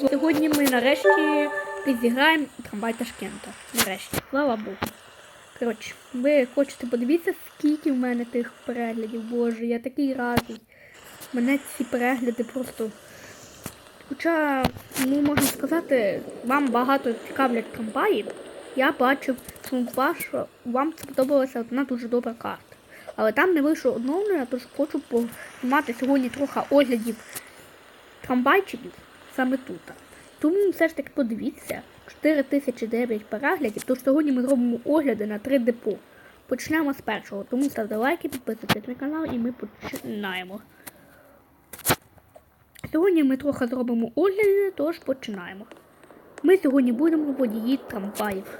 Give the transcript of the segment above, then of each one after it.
Сьогодні ми нарешті зіграємо трамвай Ташкента. Нарешті, слава Богу. Коротше, ви хочете подивитися, скільки в мене тих переглядів. Боже, я такий радий. Мене ці перегляди просто. Хоча, ну можна сказати, вам багато цікавлять трамваї. Я бачив, що вам сподобалася одна дуже добра карта. Але там не вийшло оновлення, тож хочу знімати сьогодні трохи оглядів трамвайчиків саме тут. Тому все ж таки подивіться, 4009 переглядів, тож сьогодні ми зробимо огляди на 3 депо. Почнемо з першого, тому ставте лайки, підписуйтесь на канал і ми починаємо. Сьогодні ми трохи зробимо огляди, тож починаємо. Ми сьогодні будемо водії трамваїв.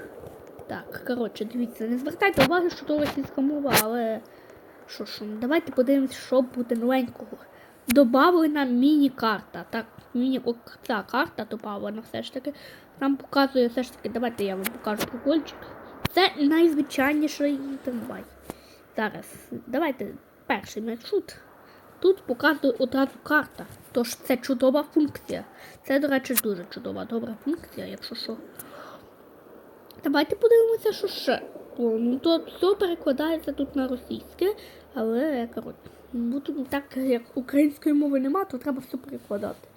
Так, коротше, дивіться, не звертайте уваги, що то російська мова, але що ж, давайте подивимось, що буде новенького. Добавлена міні-карта. Так, міні ця карта добавлена все ж таки. Нам показує все ж таки, давайте я вам покажу прикольчик. Це найзвичайніший трамвай. Зараз, давайте перший маршрут. Тут показує одразу карта. Тож це чудова функція. Це, до речі, дуже чудова, добра функція, якщо що. Давайте подивимося, що ще. Ну то все перекладається тут на російське, але коротше, ну, тут так як української мови нема, то треба все перекладати.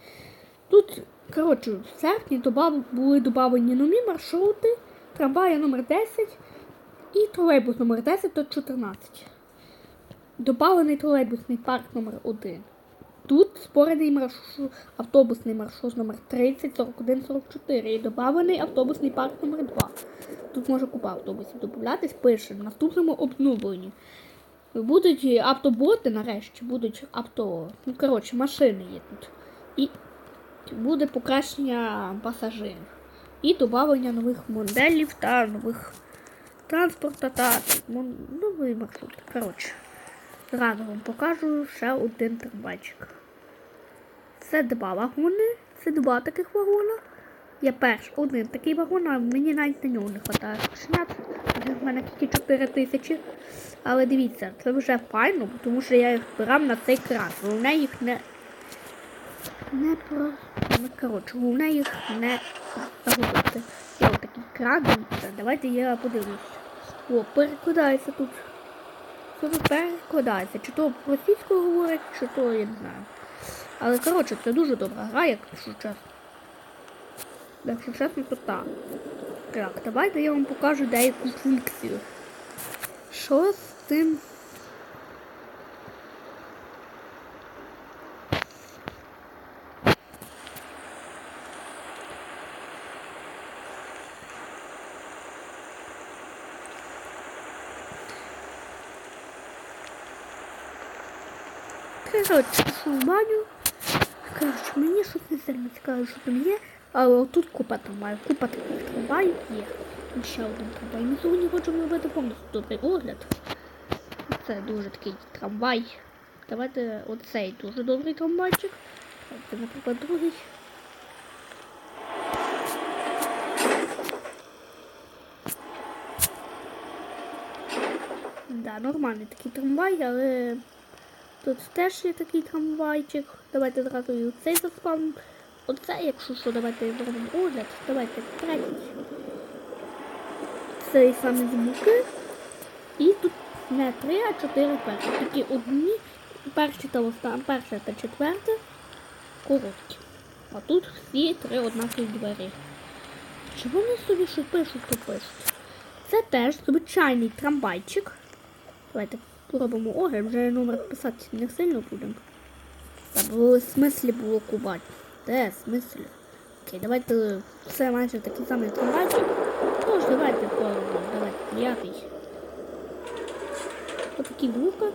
Тут, коротше, в серпні добав, були додавлені нові маршрути, трамвая номер 10 і тролейбус номер 10 до 14. Добавлений тролейбусний парк номер 1 Тут створений маршрут, автобусний маршрут номер 30, 41, 44 і додавлений автобусний парк номер 2 Тут може купа автобусів додатись, пише в наступному обновленні. Будуть автоботи нарешті, будуть авто. Ну, коротше, машини є тут. І буде покращення пасажирів. І додавлення нових моделів та нових транспорту та новий маршрут. Коротше, зразу вам покажу ще один трамвайчик. Це два вагони, це два таких вагона. Я перш один такий вагон, а мені навіть на нього не вистачає. В мене тільки 4 тисячі. Але дивіться, це вже файно, тому що я їх збирав на цей кран. Головне їх не. Не про. Ну, коротше, головне їх не загубити. Є отакий кран. Давайте я подивлюсь. О, перекладається тут. Це перекладається. Чи то російською говорять, чи то я не знаю. Але коротше, це дуже добра гра, якщо чесно. Якщо чесно, то так. Так, давайте я вам покажу деяку функцію. Що з цим? Коротше, пішов в баню. Коротше, мені щось не сильно цікаво, що там є. Але тут купа трамваїв, купа таких трамваїв є. Ще один трамвай. Ми сьогодні хочемо робити повністю добрий огляд. Це дуже такий трамвай. Давайте оцей дуже добрий трамвайчик. Це, наприклад, другий. Да, нормальний такий трамвай, але тут теж є такий трамвайчик. Давайте зразу і оцей заспавнимо. Оце, якщо що, давайте зробимо огляд. Давайте третій. Цей саме звуки. І тут не три, а чотири перші. Тільки одні, перші та останні, перше та четверте короткі. А тут всі три однакові двері. Чи вони собі що пишуть, то пишуть? Це теж звичайний трамвайчик. Давайте робимо огляд, вже номер писати не сильно будемо. Та в смислі блокувати. Де, в смислі? Окей, давайте все майже такий самий трамвайчик. Тож давайте пробуємо. Давайте п'ятий. Ось такі звуки.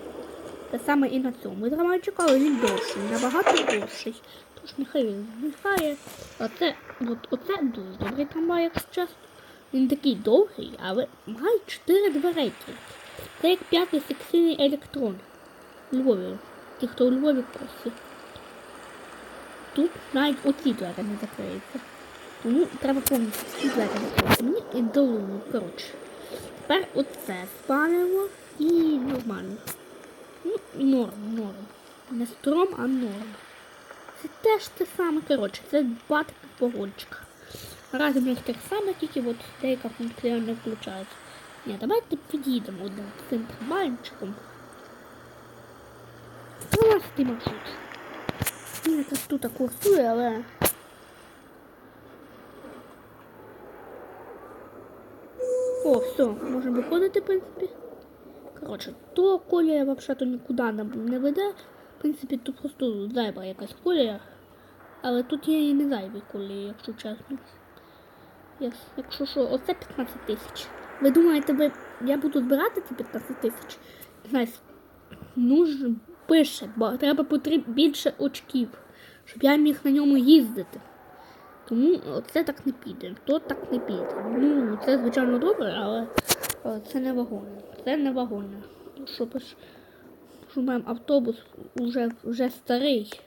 Те саме і на цьому трамвайчику, але він довший, набагато довший. Тож нехай він зникає. Оце, от, оце дуже добрий трамвай, якщо чесно. Він такий довгий, але має чотири дверейки. Це як п'ятий секційний електрон. У Львові. Ті, хто у Львові просить. Тут навіть оці двері не закриються. Тому треба повністю двері закрити. Мені і долу, коротше. Тепер оце спалимо і нормально. Ну, норм, норм. Не стром, а норм. Це теж те саме, коротше, це два таких погончика. Разом в так само, тільки от деяка функція не включається. Ні, давайте підійдемо одним цим трамвайчиком. Ну, ось ти маршрут. Він якраз тут курсує, але. О, все, можемо виходити, в принципі. Коротше, то колія взагалі нікуди нам не веде. В принципі, тут просто зайва якась колія. Але тут є і не зайві колії, якщо чесно. Якщо що, оце 15 тисяч. Ви думаєте, ви... я буду збирати ці 15 тисяч? Не знаю, пише, бо треба потріб більше очків, щоб я міг на ньому їздити. Тому це так не піде. То так не піде. Ну, це звичайно добре, але, але це не вагоне. Це не вагоне. Що маємо автобус вже, вже старий.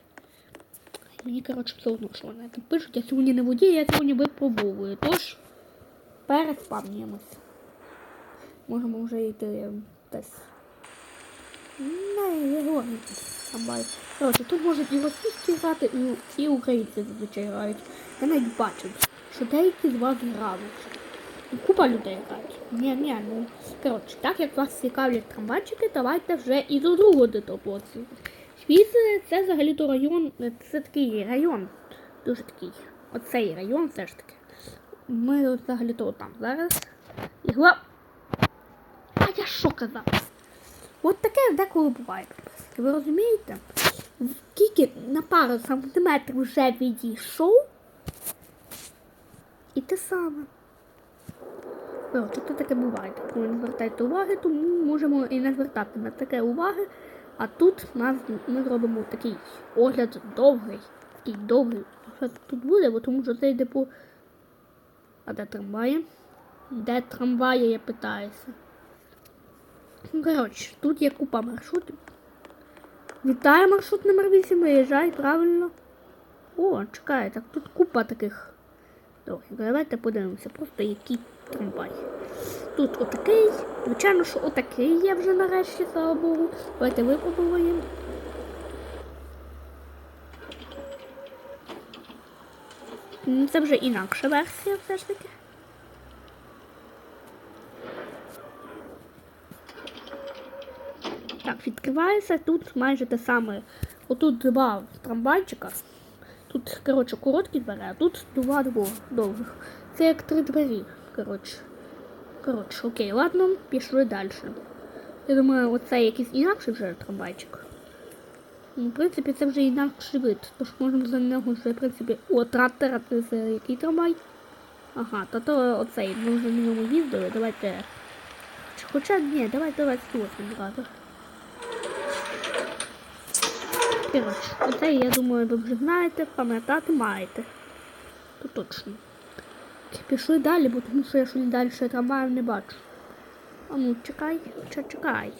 Мені, коротше, все одно, що вони тут пишуть. Я сьогодні не водій, я сьогодні випробовую. Тож переспавнюємось. Можемо вже йти десь. Не. Трамвай. Коротше, тут можуть і російські грати, і, і українці зазвичай грають. Я навіть бачив, що деякі з вас грали. Купа людей грають. Ні, ні, ну. Коротше, так як вас цікавлять трамвайчики, давайте вже і до другого детоплоцію. Свізи це взагалі то район, це такий район. Дуже такий. Оцей район все ж таки. Ми взагалі то там зараз. І гла. А я що казав? От таке деколи буває. підписники. Ви розумієте? Скільки на пару сантиметрів вже відійшов? І те саме. Коротше, то таке буває. Коли не звертайте уваги, тому можемо і не звертати на таке уваги. А тут нас, ми зробимо такий огляд довгий. Такий довгий. Що тут буде, бо тому що це йде по. А де трамваї? Де трамваї, я питаюся. Ну, коротше, тут є купа маршрутів. Вітає маршрут номер 8, виїжджай, правильно. О, чекай, так тут купа таких. Добре, давайте подивимося, просто який трамвай. Тут отакий. Звичайно, що отакий є вже нарешті, слава Богу. Давайте випробуємо. Це вже інакша версія все ж таки. Відкривається. Тут майже те саме. Отут два трамвайчика. Тут, коротше, короткі двері, а тут два довгих. Це як три двері. Коротше. Коротше, окей, ладно, пішли далі. Я думаю, оце якийсь інакший вже трамвайчик. Ну, в принципі, це вже інакший вид. Тож можемо за нього вже, в принципі. О, трактор, це який трамвай? Ага, то то оцей. Ми вже на ньому їздили. Давайте. Хоча ні, давайте давайте восьмий Коротше, оце, я думаю, ви вже знаєте, пам'ятати маєте. То точно. Пішли далі, бо тому що я щось далі трамваю не бачу. А ну, чекай, чекай,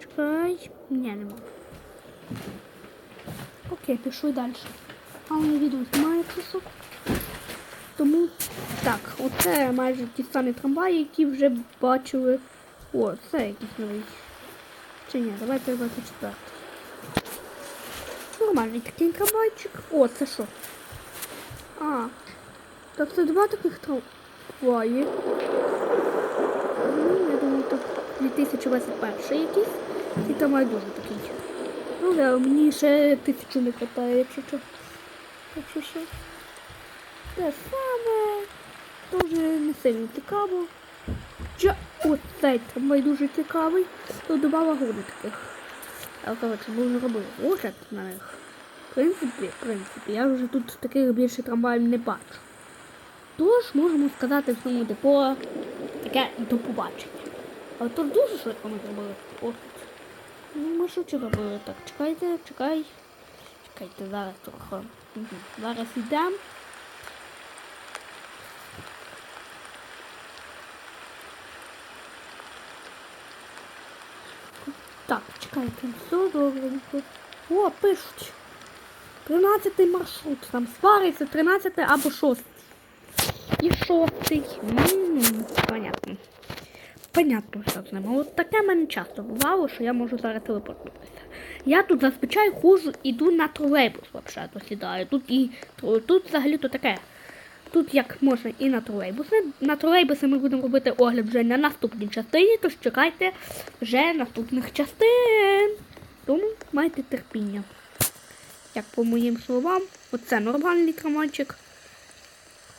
чекай. Ні, нема. Окей, пішли далі. А воно відео знімає що. Тому так, оце майже ті самі трамваї, які вже бачили. О, це якийсь новий. Чи ні, давайте 24. Нормальний такий трамвайчик. О, це що? А, та це два таких трамваї. Ну, Я думаю, так 2021 якийсь. І трамвай дуже такий. Ну да, мені ще тисячу не вистачає, якщо що. Якщо що. Те саме. Дуже не сильно цікаво. Оцей трамвай дуже цікавий. Тут два вагони таких. Але коротше, ми вже робили огляд на них. В принципі, в принципі, я вже тут таких більше трамваїв не бачу. Тож можемо сказати в цьому депо таке до побачення. Але тут дуже швидко ми зробили огляд. Ну, ми швидше робили так. Чекайте, чекай. Чекайте, зараз трохи. Зараз йдемо. Так, все добренько. О, пишуть. 13 маршрут. Там свариться 13 або 6. І шостий. М, Понятно. понятно, що з ними. От таке мене часто бувало, що я можу зараз телепортуватися. Я тут зазвичай ходжу, іду на тролейбус взагалі, то сідаю. Тут і тут взагалі то таке. Тут як можна і на тролейбуси. На тролейбуси ми будемо робити огляд вже на наступній частині, тож чекайте вже наступних частин. Тому майте терпіння. Як по моїм словам, оце нормальний трамвайчик.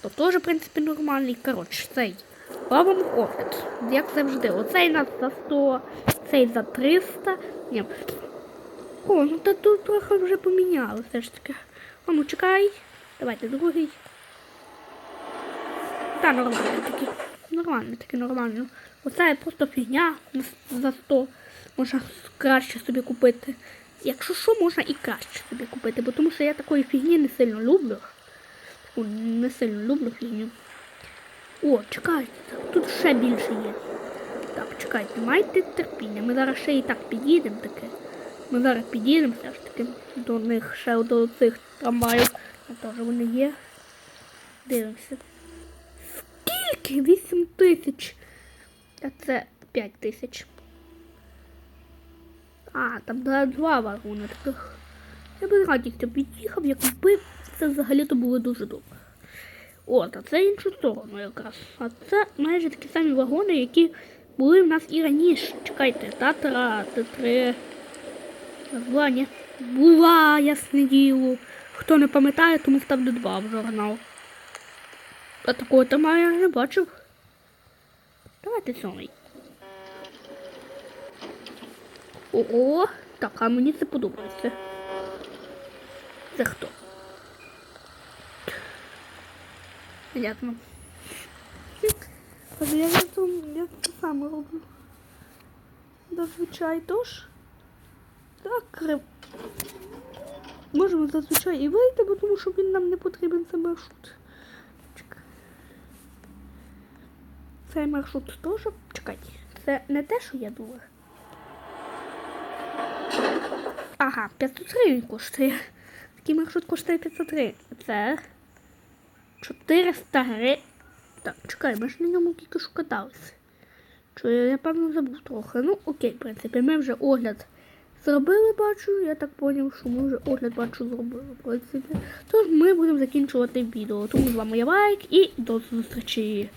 То теж, в принципі, нормальний. Коротше, цей. Робимо огляд. Як завжди. Оцей нас за 100, цей за 300. Ні. О, ну та тут трохи вже поміняли все ж таки. А ну чекай. Давайте другий. Та нормально такий. Нормально, таки нормально. Оце просто фігня за 100. Можна краще собі купити. Якщо що, можна і краще собі купити, бо тому що я такої фігні не сильно люблю. Таку не сильно люблю фігню. О, чекайте, тут ще більше є. Так, чекайте, майте терпіння. Ми зараз ще і так під'їдемо таке. Ми зараз під'їдемо все ж таки до них ще до цих трамваїв. Теж вони є. Дивимося. Скільки? 8 тисяч. А це 5 тисяч. А, там да, два вагони таких. Я би з радістю під'їхав, якби це взагалі-то було дуже добре. От, а це іншу сторону якраз. А це майже такі самі вагони, які були в нас і раніше. Чекайте, Татра, Т3. Була, ні? Була, ясне діло. Хто не пам'ятає, тому ставлю два в журнал. А такого там я не бачив. Давайте сьомий. Ого, так, а мені це подобається. Це хто? Понятно. Але я не то, я це саме роблю. Зазвичай тож. Так. Можемо зазвичай і вийти, бо тому що він нам не потрібен це маршрут. Цей маршрут теж. Чекайте. Це не те, що я думала. Ага, 500 гривень коштує. Такий маршрут коштує 500 гривень. Це 400 гривень. Так, чекай, ми ж на ньому тільки що каталися. Я, я певно забув трохи. Ну, окей, в принципі, ми вже огляд зробили, бачу. Я так зрозумів, що ми вже огляд бачу зробили, в принципі. Тож ми будемо закінчувати відео. Тому з вами я Лайк і до зустрічі.